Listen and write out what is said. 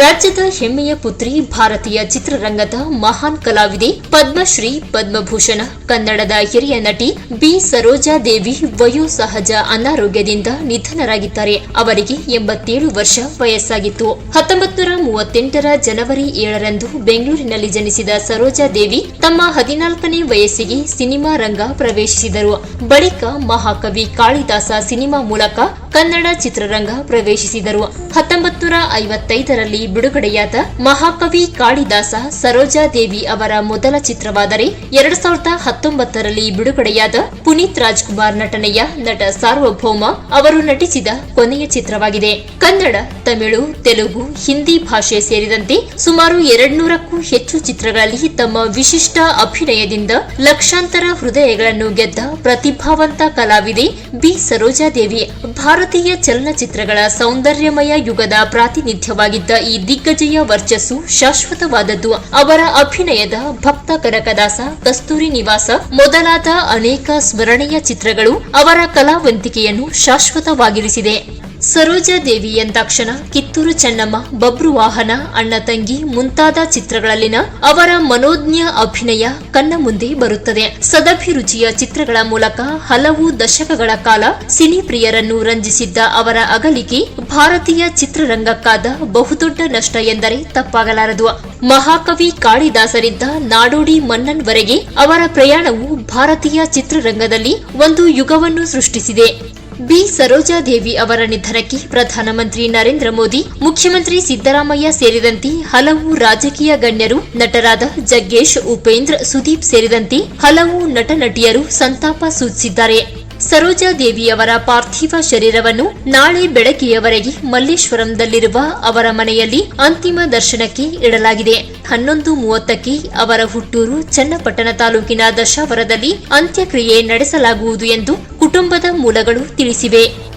ರಾಜ್ಯದ ಹೆಮ್ಮೆಯ ಪುತ್ರಿ ಭಾರತೀಯ ಚಿತ್ರರಂಗದ ಮಹಾನ್ ಕಲಾವಿದೆ ಪದ್ಮಶ್ರೀ ಪದ್ಮಭೂಷಣ, ಕನ್ನಡದ ಹಿರಿಯ ನಟಿ ಬಿ ಸರೋಜಾ ದೇವಿ ವಯೋಸಹಜ ಅನಾರೋಗ್ಯದಿಂದ ನಿಧನರಾಗಿದ್ದಾರೆ. ಅವರಿಗೆ ಎಂಬತ್ತೇಳು ವರ್ಷ ವಯಸ್ಸಾಗಿತ್ತು. ಹತ್ತೊಂಬತ್ತು ನೂರ ಮೂವತ್ತೆಂಟರ ಜನವರಿ ಏಳರಂದು ಬೆಂಗಳೂರಿನಲ್ಲಿ ಜನಿಸಿದ ಸರೋಜಾ ದೇವಿ ತಮ್ಮ ಹದಿನಾಲ್ಕನೇ ವಯಸ್ಸಿಗೆ ಸಿನಿಮಾ ರಂಗ ಪ್ರವೇಶಿಸಿದರು. ಬಳಿಕ ಮಹಾಕವಿ ಕಾಳಿದಾಸ ಸಿನಿಮಾ ಮೂಲಕ ಕನ್ನಡ ಚಿತ್ರರಂಗ ಪ್ರವೇಶಿಸಿದರು. ಹತ್ತೊಂಬತ್ತು ನೂರ ಐವತ್ತೈದರಲ್ಲಿ ಬಿಡುಗಡೆಯಾದ ಮಹಾಕವಿ ಕಾಳಿದಾಸ ಸರೋಜಾ ದೇವಿ ಅವರ ಮೊದಲ ಚಿತ್ರವಾದರೆ ಎರಡ್ ಸಾವಿರದ ಹತ್ತೊಂಬತ್ತರಲ್ಲಿ ಬಿಡುಗಡೆಯಾದ ಪುನೀತ್ ರಾಜ್ಕುಮಾರ್ ನಟನೆಯ ನಟ ಸಾರ್ವಭೌಮ ಅವರು ನಟಿಸಿದ ಕೊನೆಯ ಚಿತ್ರವಾಗಿದೆ. ಕನ್ನಡ, ತಮಿಳು, ತೆಲುಗು, ಹಿಂದಿ ಭಾಷೆ ಸೇರಿದಂತೆ ಸುಮಾರು ಎರಡ್ನೂರಕ್ಕೂ ಹೆಚ್ಚು ಚಿತ್ರಗಳಲ್ಲಿ ತಮ್ಮ ವಿಶಿಷ್ಟ ಅಭಿನಯದಿಂದ ಲಕ್ಷಾಂತರ ಹೃದಯಗಳನ್ನು ಗೆದ್ದ ಪ್ರತಿಭಾವಂತ ಕಲಾವಿದೆ ಬಿ ಸರೋಜಾದೇವಿ ಭಾರತೀಯ ಚಲನಚಿತ್ರಗಳ ಸೌಂದರ್ಯಮಯ ಯುಗದ ಪ್ರಾತಿನಿಧ್ಯವಾಗಿದ್ದ ದಿಗ್ಗಜೆಯ ವರ್ಚಸ್ಸು ಶಾಶ್ವತವಾದದ್ದು. ಅವರ ಅಭಿನಯದ ಭಕ್ತ ಕನಕದಾಸ, ಕಸ್ತೂರಿ ನಿವಾಸ, ಮೊದಲಾದ ಅನೇಕ ಸ್ಮರಣೀಯ ಚಿತ್ರಗಳು ಅವರ ಕಲಾವಂತಿಕೆಯನ್ನು ಶಾಶ್ವತವಾಗಿರಿಸಿದೆ. ಸರೋಜಾ ದೇವಿ ಎಂದಾಕ್ಷಣ ಕಿತ್ತೂರು ಚೆನ್ನಮ್ಮ, ಬಬ್ರು ವಾಹನ, ಅಣ್ಣ ತಂಗಿ ಮುಂತಾದ ಚಿತ್ರಗಳಲ್ಲಿನ ಅವರ ಮನೋಜ್ಞ ಅಭಿನಯ ಕಣ್ಣ ಮುಂದೆ ಬರುತ್ತದೆ. ಸದಭಿರುಚಿಯ ಚಿತ್ರಗಳ ಮೂಲಕ ಹಲವು ದಶಕಗಳ ಕಾಲ ಸಿನಿ ಪ್ರಿಯರನ್ನು ರಂಜಿಸಿದ್ದ ಅವರ ಅಗಲಿಕೆ ಭಾರತೀಯ ಚಿತ್ರರಂಗಕ್ಕಾದ ಬಹುದೊಡ್ಡ ನಷ್ಟ ಎಂದರೆ ತಪ್ಪಾಗಲಾರದು. ಮಹಾಕವಿ ಕಾಳಿದಾಸರಿಂದ ನಾಡೋಡಿ ಮನ್ನನ್ವರೆಗೆ ಅವರ ಪ್ರಯಾಣವು ಭಾರತೀಯ ಚಿತ್ರರಂಗದಲ್ಲಿ ಒಂದು ಯುಗವನ್ನು ಸೃಷ್ಟಿಸಿದೆ. ಬಿ ಸರೋಜಾದೇವಿ ಅವರ ನಿಧನಕ್ಕೆ ಪ್ರಧಾನಮಂತ್ರಿ ನರೇಂದ್ರ ಮೋದಿ, ಮುಖ್ಯಮಂತ್ರಿ ಸಿದ್ದರಾಮಯ್ಯ ಸೇರಿದಂತೆ ಹಲವು ರಾಜಕೀಯ ಗಣ್ಯರು, ನಟರಾದ ಜಗ್ಗೇಶ್, ಉಪೇಂದ್ರ, ಸುದೀಪ್ ಸೇರಿದಂತೆ ಹಲವು ನಟ ನಟಿಯರು ಸಂತಾಪ ಸೂಚಿಸಿದ್ದಾರೆ. ಸರೋಜಾ ದೇವಿಯವರ ಪಾರ್ಥಿವ ಶರೀರವನ್ನು ನಾಳೆ ಬೆಳಗ್ಗೆಯವರೆಗೆ ಮಲ್ಲೇಶ್ವರಂದಲ್ಲಿರುವ ಅವರ ಮನೆಯಲ್ಲಿ ಅಂತಿಮ ದರ್ಶನಕ್ಕೆ ಇಡಲಾಗಿದೆ. ಹನ್ನೊಂದು ಮೂವತ್ತಕ್ಕೆ ಅವರ ಹುಟ್ಟೂರು ಚನ್ನಪಟ್ಟಣ ತಾಲೂಕಿನ ದಶಾವರದಲ್ಲಿ ಅಂತ್ಯಕ್ರಿಯೆ ನಡೆಸಲಾಗುವುದು ಎಂದು ಕುಟುಂಬದ ಮೂಲಗಳು ತಿಳಿಸಿವೆ.